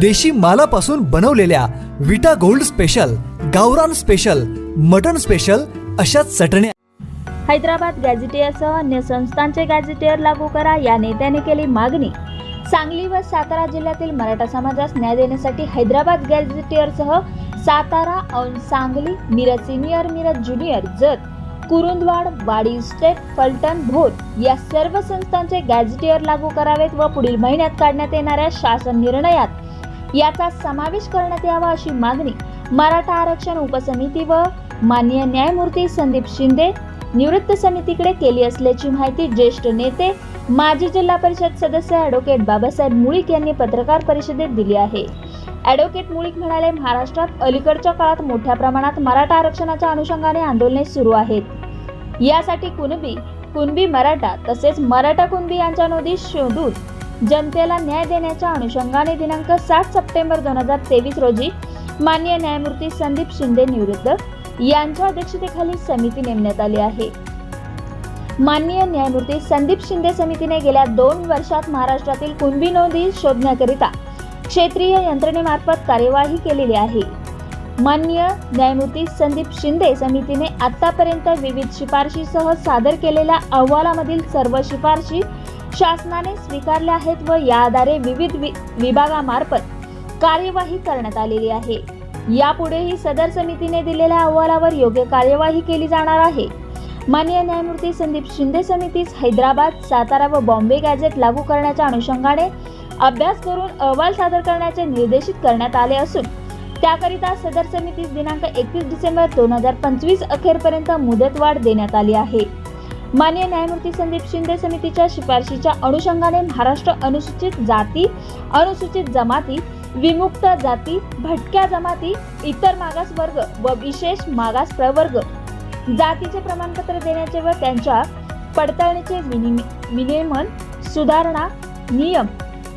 देशी मालापासून बनवलेल्या विटा गोल्ड स्पेशल गावरान स्पेशल मटन स्पेशल अशा चटण्या हैदराबाद गॅझेटियरसह अन्य संस्थांचे गॅझेटियर लागू करा या नेत्याने केली मागणी. सांगली व सातारा जिल्ह्यातील मराठा समाजास न्याय देण्यासाठी Hyderabad गॅझेटियरसह Satara Aundh Sangli Miraj senior Miraj junior Jat Kurundwad Wadi state Phaltan Bhor या सर्व संस्थांचे गॅझेटियर लागू करावेत व पुढील महिन्यात काढण्यात येणाऱ्या शासन निर्णयात याचा समावेश करण्यात यावा अशी मागणी मराठा आरक्षण उपसमिती व माननीय न्यायमूर्ती संदीप शिंदे निवृत्त समितीकडे केली असल्याची माहिती ज्येष्ठ नेते माजी जिल्हा परिषद सदस्य ॲडव्होकेट बाबासाहेब मुळीक यांनी पत्रकार परिषदेत दिली आहे. ॲडव्होकेट मुळीक म्हणाले महाराष्ट्रात अलीकडच्या काळात मोठ्या प्रमाणात मराठा आरक्षणाच्या अनुषंगाने आंदोलने सुरू आहेत. यासाठी कुणबी कुणबी मराठा तसेच मराठा कुणबी यांच्या नोंदी शोधून जनतेला न्याय देण्याच्या अनुषंगाने दिनांक सात सप्टेंबर दोन हजार तेवीस रोजी माननीय न्यायमूर्ती संदीप शिंदे निवृत्त यांच्या अध्यक्षतेखाली समिती नेमण्यात आली आहे. माननीय न्यायमूर्ती संदीप शिंदे समितीने गेल्या दोन वर्षात महाराष्ट्रातील कुणबी नोंदी शोधण्याकरिता क्षेत्रीय यंत्रणेमार्फत कार्यवाही केलेली आहे. माननीय न्यायमूर्ती संदीप शिंदे समितीने आतापर्यंत विविध शिफारशीसह सादर केलेल्या अहवालामधील सर्व शिफारशी शासनाने स्वीकारल्या आहेत व या आधारे विविध वि- विभागामार्फत कार्यवाही करण्यात आलेली आहे. यापुढेही सदर समितीने दिलेल्या अहवालावर योग्य कार्यवाही केली जाणार आहे. माननीय न्यायमूर्ती संदीप शिंदे समितीस हैदराबाद सातारा व बॉम्बे गॅझेट लागू करण्याच्या अनुषंगाने अभ्यास करून अहवाल सादर करण्याचे निर्देशित करण्यात आले असून त्याकरिता सदर समितीस दिनांक एकतीस डिसेंबर दोन हजार पंचवीस अखेरपर्यंत मुदतवाढ देण्यात आली आहे. माननीय न्यायमूर्ती संदीप शिंदे समितीच्या शिफारशीच्या अनुषंगाने महाराष्ट्र अनुसूचित जाती अनुसूचित जमाती विमुक्त जाती भटक्या जमाती इतर मागास वर्ग व विशेष मागास प्रवर्ग. जातीचे प्रमाणपत्र देण्याचे व त्यांच्या पडताळणीचे विनिम- विनियमन सुधारणा नियम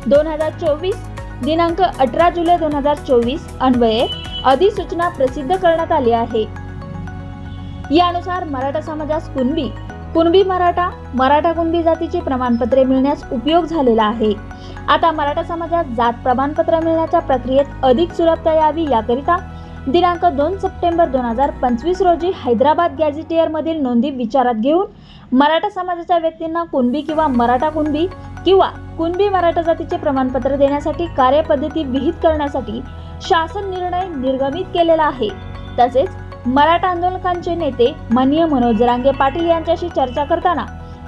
दोन हजार चोवीस दिनांक अठरा जुलै दोन हजार चोवीस अन्वये अधिसूचना प्रसिद्ध करण्यात आली आहे. यानुसार मराठा समाजास कुणबी कुणबी मराठा मराठा कुणबी जातीची प्रमाणपत्रे मिळण्यास उपयोग झालेला आहे. आता मराठा समाजात जात प्रमाणपत्र मिळण्याच्या प्रक्रियेत अधिक सुलभता यावी याकरिता दिनांक दोन सप्टेंबर दोन हजार पंचवीस रोजी हैदराबाद गॅझेटियर मधील नोंदी विचारात घेऊन मराठा समाजाच्या व्यक्तींना कुणबी किंवा मराठा कुणबी किंवा कुणबी मराठा जातीचे प्रमाणपत्र देण्यासाठी कार्यपद्धती विहित करण्यासाठी शासन निर्णय निर्गमित केलेला आहे. तसेच मराठा आंदोलकांचे नेते माननीय मनोज रांगे पाटील यांच्याशी चर्चा करताना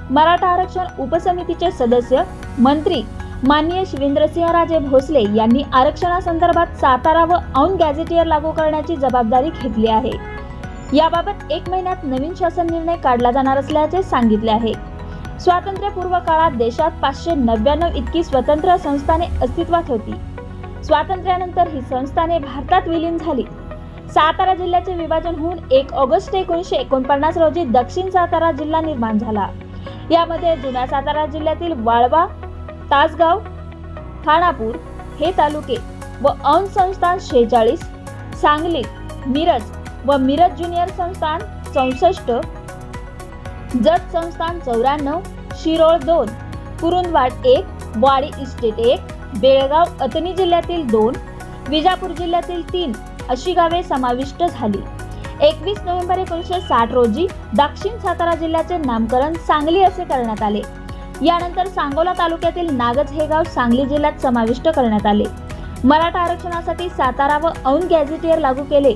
मराठा आरक्षण उपसमितीचे सदस्य मंत्री माननीय शिवेंद्रसिंहराजे भोसले यांनी आरक्षणासंदर्भात सातारा व औंध गॅझेटियर लागू करण्याची जबाबदारी घेतली आहे. याबाबत एक महिन्यात नवीन शासन निर्णय काढला जाणार असल्याचे सांगितले आहे. स्वातंत्र्यपूर्व काळात देशात पाचशे नव्याण्णव इतकी स्वतंत्र संस्थाने अस्तित्वात होती. स्वातंत्र्यानंतर ही संस्थाने भारतात विलीन झाली. सातारा जिल्ह्याचे विभाजन होऊन एक ऑगस्ट एकोणीसशे एकोणपन्नास रोजी दक्षिण सातारा जिल्हा निर्माण झाला. यामध्ये जुन्या सातारा जिल्ह्यातील वाळवा तासगाव खानापूर हे तालुके व औंध संस्थान शेहेचाळीस सांगली मिरज व मिरज ज्युनियर संस्थान चौसष्ट जत संस्थान चौऱ्याण्णव शिरोळ दोन कुरुंदवाड एक वाडी इस्टेट एक बेळगाव अतनी जिल्ह्यातील दोन विजापूर जिल्ह्यातील तीन अशी गावे समाविष्ट झाली. एकवीस नोव्हेंबर एकोणीसशे साठ रोजी दक्षिण सातारा जिल्ह्याचे नामकरण सांगली असे करण्यात आले. यानंतर सांगोला तालुक्यातील नागज हे गाव सांगली जिल्ह्यात समाविष्ट करण्यात आले. मराठा आरक्षणासाठी सातारा व औन गॅझेटियर लागू केले.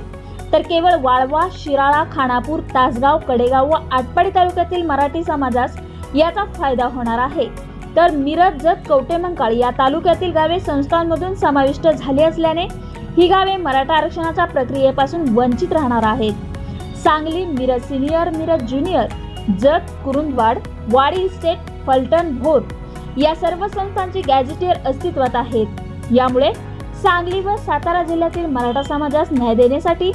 तर केवळ वाळवा शिराळा खानापूर तासगाव कडेगाव व आटपाडी तालुक्यातील मराठी समाजास याचा फायदा होणार आहे. तर मिरज जत कवटेमंकाळ या तालुक्यातील गावे संस्थांमधून समाविष्ट झाली असल्याने ही गावे मराठा आरक्षणाच्या प्रक्रियेपासून वंचित राहणार आहेत. Sangli Miraj senior Miraj junior Jat Kurundwad Wadi estate Phaltan Bhor या सर्व संस्थांची गॅझेटियर अस्तित्वात आहेत. यामुळे सांगली व सातारा जिल्ह्यातील मराठा समाजास न्याय देण्यासाठी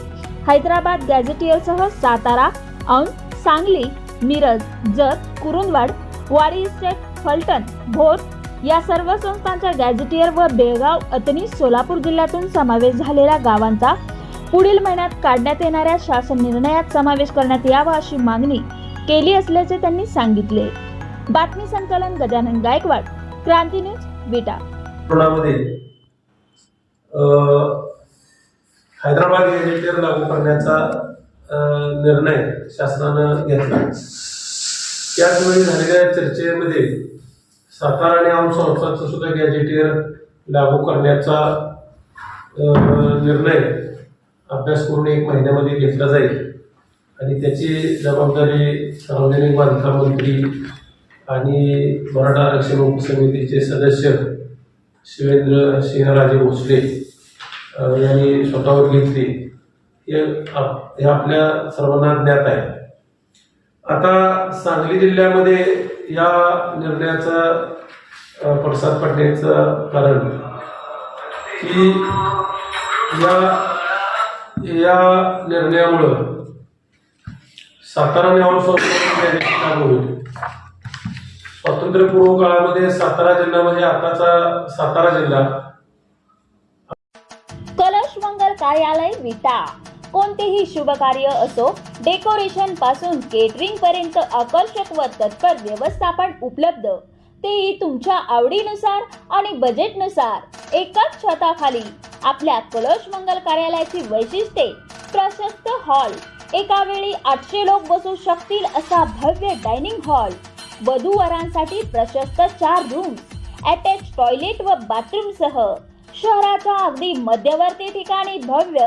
हैदराबाद गॅझेटियरसह सातारा औंध सांगली मिरज जत कुरुंदवाड वाडी इस्टेट फलटण भोर या सर्व संस्थांचा गॅझेटियर व बेळगाव अतनी सोलापूर जिल्ह्यातून समावेश झालेल्या गावांचा पुढील महिन्यात काढण्यात येणाऱ्या शासन निर्णयात समावेश करण्यात यावा अशी मागणी केली असल्याचे त्यांनी सांगितले. बातमी संकलन गजानन गायकवाड क्रांती न्यूज विटा. हैदराबाद गॅजेटियर लागू करण्याचा निर्णय शासनानं घेतला. त्याचवेळी झालेल्या चर्चेमध्ये सातारा आणि आम संस्थांचं सुद्धा गॅजेटियर लागू करण्याचा निर्णय अभ्यास करून एक महिन्यामध्ये घेतला जाईल. आणि त्याची जबाबदारी सार्वजनिक बांधकाम मंत्री आणि मराठा आरक्षण उपसमितीचे सदस्य शिवेंद्र सिंहराजे भोसले यांनी स्वतःवर घेतली. हे आप- हे आपल्या सर्वांना ज्ञात आहे. आता सांगली जिल्ह्यामध्ये या निर्णयाचा पडसाद पडण्याचं कारण की या या निर्णयामुळं सातारा आणि औरंगाबाद लागू होईल स्वातंत्र्यपूर्व काळामध्ये सातारा जिल्हा म्हणजे आताचा सातारा जिल्हा. कलश मंगल कार्यालय विटा. कोणतेही शुभ कार्य असो डेकोरेशनपासून केटरिंग पर्यंत आकर्षक व तत्पर व्यवस्थापन उपलब्ध. तेही तुमच्या आवडीनुसार आणि बजेटनुसार एकाच छताखाली आपल्या कलश मंगल कार्यालयाची वैशिष्ट्ये प्रशस्त हॉल एका वेळी आठशे लोक बसू शकतील असा भव्य डायनिंग हॉल वधूवरांसाठी प्रशस्त चार रूम्स अटॅच टॉयलेट व बाथरूम सह. शहराच्या अगदी मध्यवर्ती ठिकाणी भव्य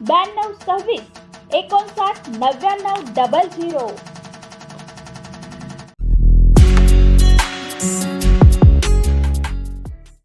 ब्याण्णव सव्वीस एकोणसाठ नव्याण्णव डबल झिरो